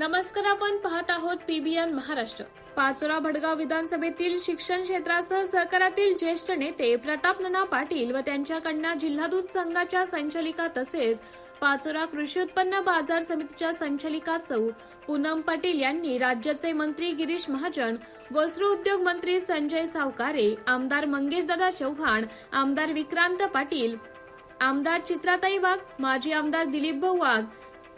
नमस्कार आपण पाहत आहोत पीबीएन महाराष्ट्र. पाचोरा भडगाव विधानसभेतील शिक्षण क्षेत्रासह सहकारातील ज्येष्ठ नेते प्रताप नना पाटील व त्यांच्या कन्या जिल्हा दूध संघाच्या संचालिका तसेच पाचोरा कृषी उत्पन्न बाजार समितीच्या संचालिका सौ पूनम पाटील यांनी राज्याचे मंत्री गिरीश महाजन वस्त्र उद्योग मंत्री संजय सावकारे आमदार मंगेशदादा चव्हाण आमदार विक्रांत पाटील आमदार चित्राताई वाघ माजी आमदार दिलीप भाऊ वाघ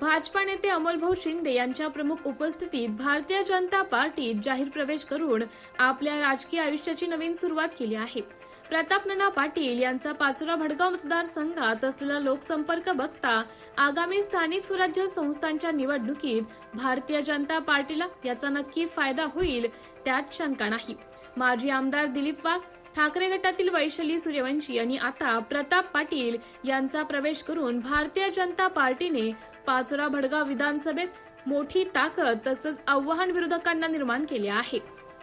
भाजपा नेते अमोलभाऊ शिंदे यांच्या प्रमुख उपस्थितीत भारतीय जनता पार्टीत जाहीर प्रवेश करून आपल्या राजकीय आयुष्याची नवीन सुरुवात केली आहे. प्रताप नाना पाटील यांचा पाचोरा भडगाव मतदारसंघात असलेला लोकसंपर्क बघता आगामी स्थानिक स्वराज्य संस्थांच्या निवडणुकीत भारतीय जनता पार्टीला याचा नक्की फायदा होईल त्यात शंका नाही. माजी आमदार दिलीप वाघ ठाकरे गटातील वैशाली सूर्यवंशी आणि आता प्रताप पाटील यांचा प्रवेश करून भारतीय जनता पार्टीने पाचोरा भडगाव विधानसभेत मोठी ताकद तसंच आव्हान विरोधकांना निर्माण केले आहे.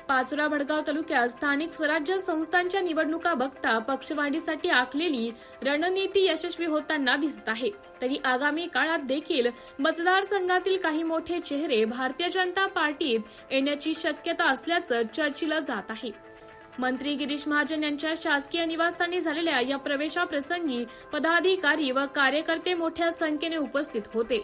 पाचोरा भडगाव तालुक्यात स्थानिक स्वराज्य संस्थांच्या निवडणुका बघता पक्षवाढीसाठी आखलेली रणनीती यशस्वी होताना दिसत आहे. तरी आगामी काळात देखील मतदारसंघातील काही मोठे चेहरे भारतीय जनता पार्टीत येण्याची शक्यता असल्याचं चर्चिलं जात आहे. मंत्री गिरीश महाजन यांच्या शासकीय निवासस्थानी झालेल्या या प्रवेशाप्रसंगी पदाधिकारी व कार्यकर्ते मोठ्या संख्येने उपस्थित होते.